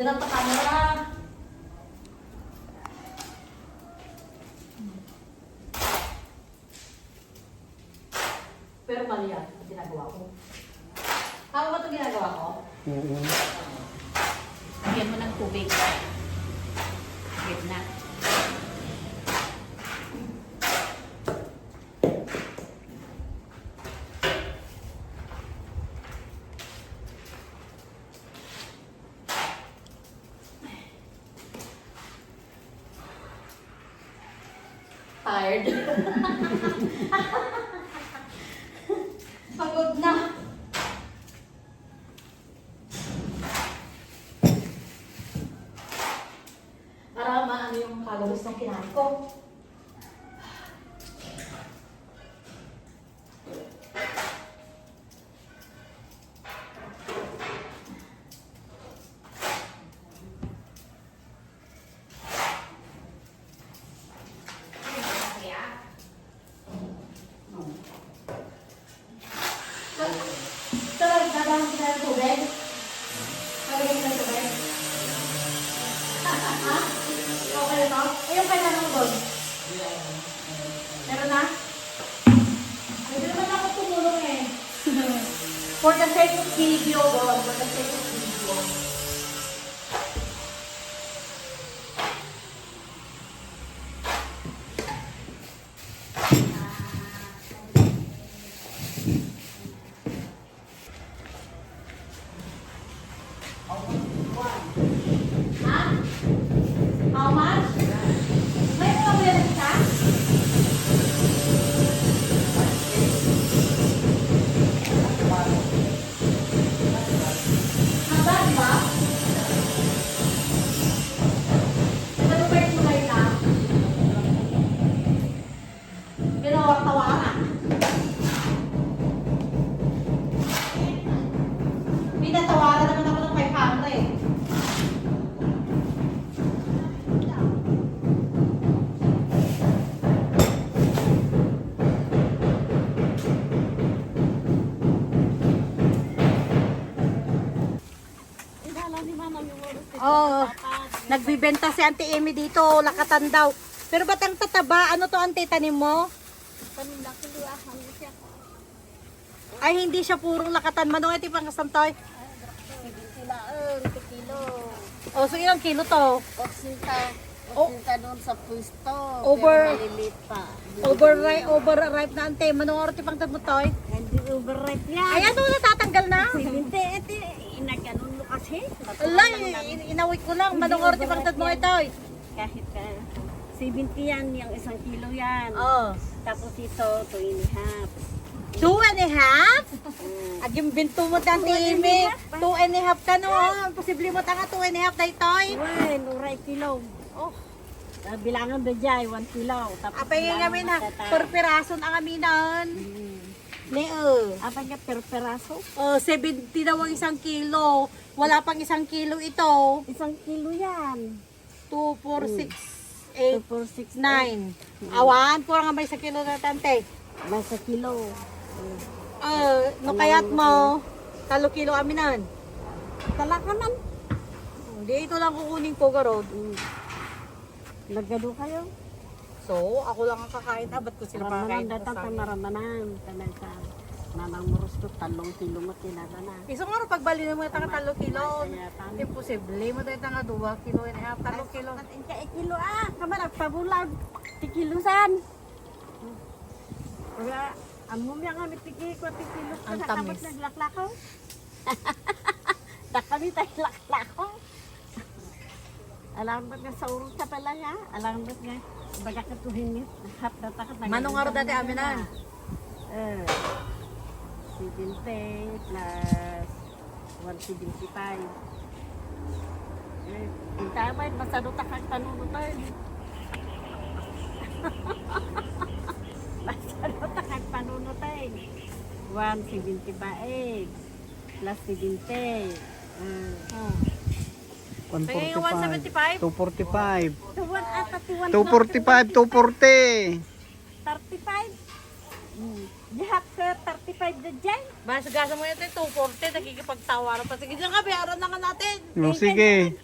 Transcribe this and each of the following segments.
Diyan ang camera. Pero mali yan, ang ginagawa ko. Tama ba itong ginagawa ko? Oo. Lagyan mo ng tubig. Gitna. Tired. Kanya ng doon. Meron na? Pwede naman ako tumulong eh. For the sake of video, God. For the sake of Oo. Nagbibenta si Auntie Amy dito, lakatan daw. Pero ba't ang tataba? Ano to Auntie tanim mo? Ay, hindi siya purong lakatan. Manong ito pang kasamtoy. O, so ilang kilo to? Oksinta, Oh. oksinta doon sa pwesto. Over- pa. Overripe, overripe na Auntie. Manong oras ito pang tamutoy? Hindi overripe yan. Ay, ano, natatanggal na? Hindi, ito, inaganon mo kasi. Ala, in- inawit ko lang. Manong ito pang mo ito? Kahit uh, 70 yan, yung isang kilo yan. Oh. Tapos ito, 2 and a half. Two and a half? Mm. Aging binto mo dante Amy. Two and a half ka no. ah. Posible mo tanga two and a half na itoy. Well, uray kilo. Oh. Uh, bilangan ba dyan, 1 kilo. Tapos Apay nga bilangan kami na. Per piraso na kami nan. Mm. Ne oh. Apa nga per peraso? Oh, 70 daw ang isang kilo. Wala pang isang kilo ito. Isang kilo yan. 2, 4, 6, 8, 2, 4, 6, 9. Awan, pura nga may sa kilo na tante. Nasa kilo. Oh, no kayat mo. Talo kilo kami nan. Talaka man. Hindi, ito lang kukunin ko, garod. Mm. Nagado kayo? So, ako lang ang kakain. Ah, ba't ko sila Ramanan kakain? datang sa maramanan. Kanang sa nanang muros to talong kilo mo tinada na. Iso nga ro pagbali mo yung tanga talo kilo. Imposible mo tayo tanga duwa kilo and a half talo kilo. Ka kilo ah. Kama nagpabulag. Ti kilusan. Kaya amo mi nga mitiki ko ti kilo. Ang tamis. kapag naglaklako. Da kami tayo laklako. Alam mo nga sa urong ka pala ya. Alam mo nga baga ka tuhin hap na takat na. Manong araw dati aminan. Eh. 70 plus 175. Eh, yung tama yun, masado ta kang panunutay. masado ta kang panunutay. 175 plus 70. Uh, Oh. 145. 245. tuwan ata tuwan 245, 240. 35. Hmm. Dihat ka 35 na dyan. Basta gasa mo ito 240 nakikipagtawaran pa sige diyan ka bayaran na nga natin. No, sige.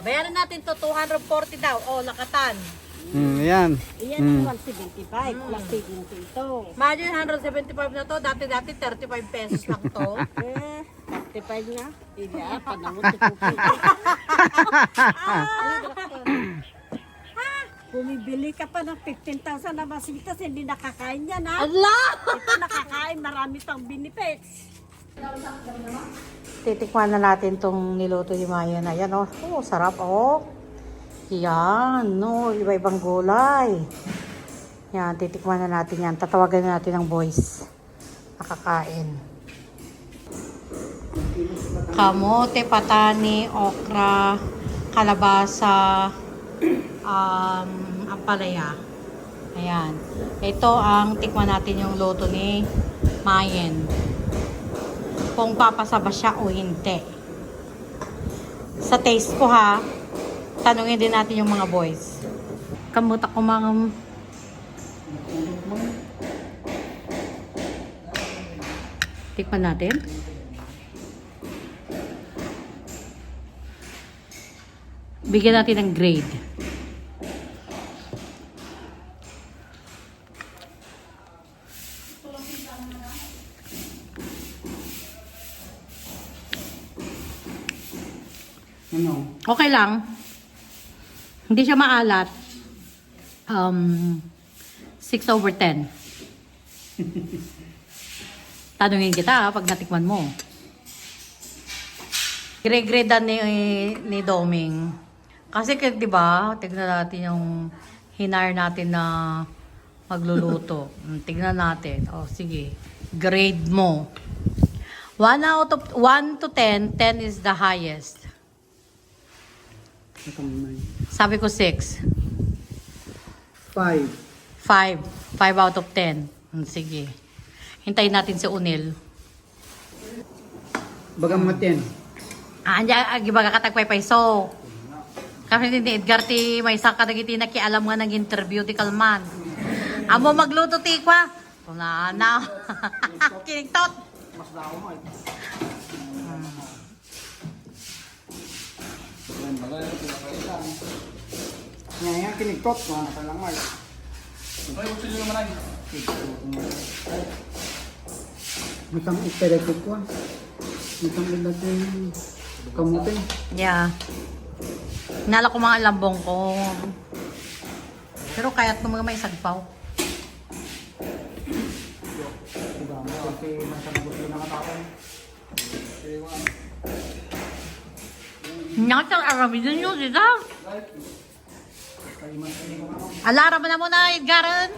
Bayaran natin to 240 daw. Oh, lakatan. Hmm, yan. Iyan Hmm. ang 175 plus 70 ito. Imagine 175 na to. Dati-dati 35 pesos lang to. Eh, 35 nga. Hindi ah, ni Kupi. Bumibili ka pa ng 15,000 na masitas, hindi nakakain yan ha. Allah! Ito nakakain, marami pang benefits. Titikman na natin tong niluto ni Maya na yan. Oh, oh sarap. Oh. Yan. No, iba-ibang gulay. Yan, titikman na natin yan. Tatawagan na natin ng boys. Nakakain. Kamote, patani, okra, kalabasa, um, ampalaya. Ayan. Ito ang tikman natin yung luto ni Mayen kung papasaba siya o hindi. Sa taste ko ha, tanungin din natin yung mga boys. Kamuta ko mga... Tikman natin. Bigyan natin ng grade. Ano? Okay lang. Hindi siya maalat. Um, 6 over 10. Tanungin kita ha, pag natikman mo. Gre-grade ni, ni Doming. Kasi di ba, tignan natin yung hinar natin na magluluto. Mm, Tignan natin. O, sige. Grade mo. 1 out of 1 to 10, 10 is the highest. Sabi ko 6. Five. 5. 5 out of 10. Hmm, Sige. Hintayin natin si Unil. Bagang matin. Ah, anja, agibaga katagpaypay. So, kami din ni Edgar ti may isang kadagiti na kialam nga ng interview ti Kalman. Amo magluto ti kwa. Wala na. Kinigtot. Yan, yan, kinigtot. Mga nasa lang, Mark. Matang iperekot ko. Matang ilat yung kamutin. Yeah. Nala ko mga lambong ko. Pero kaya't nung mga may sagpaw. Mo, kasi nasa nagusto na katao. Nakatang arami din yun, di ba? Alara mo na muna, Edgaran.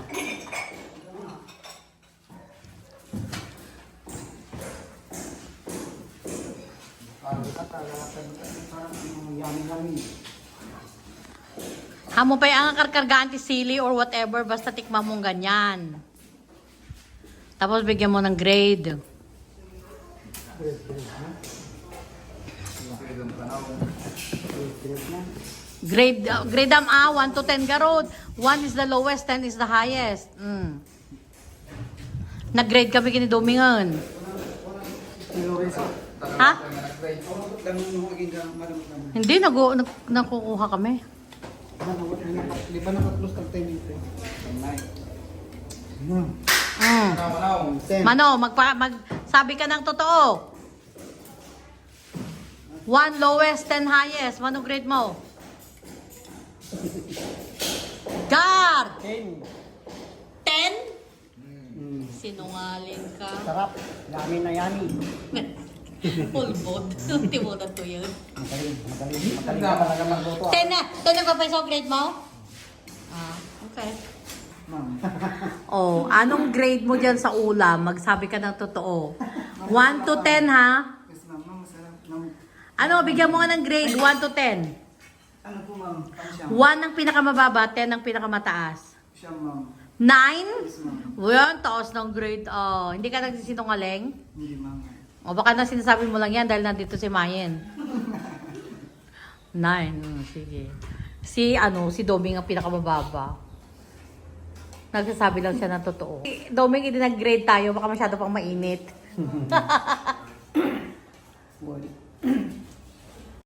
Hamo pa yung karkargaan ti sili or whatever, basta tikma mong ganyan. Tapos bigyan mo ng grade. Grade, uh, grade am A, 1 to 10 garod. 1 is the lowest, 10 is the highest. Mm. Nag-grade kami kini Domingon. Ha? Hindi, nag nag nakukuha kami. Di ba nakatlos ng time ito? Hmm. Mm. Ten. Mano, magpa, mag, sabi ka ng totoo. 1 lowest, 10 highest. Mano grade mo? Gar! Ten. 10? Hmm. Sinungaling ka. Sarap. Yami na yami. Pulbot. Hindi mo na to yun. Magaling, magaling. Magaling ka talaga magluto. 10 na. 10 na pa yung grade mo? Ah, okay. Ma'am. Oh, anong grade mo dyan sa ulam? Magsabi ka ng totoo. 1 to 10 ha? Yes ma'am, masarap. Ano, bigyan mo nga ng grade 1 to 10. Ano po ma'am? Ano siya? 1 ang pinakamababa, 10 ang pinakamataas. Siya ma'am. 9? Yes ma'am. Taas ng grade. Oh, hindi ka nagsisinungaling? Hindi ma'am. O baka na sinasabi mo lang yan dahil nandito si Mayen. 9, mm, sige. Si ano, si Doming ang pinakamababa. Nagsasabi lang siya ng totoo. Si Doming, hindi nag-grade tayo, baka masyado pang mainit.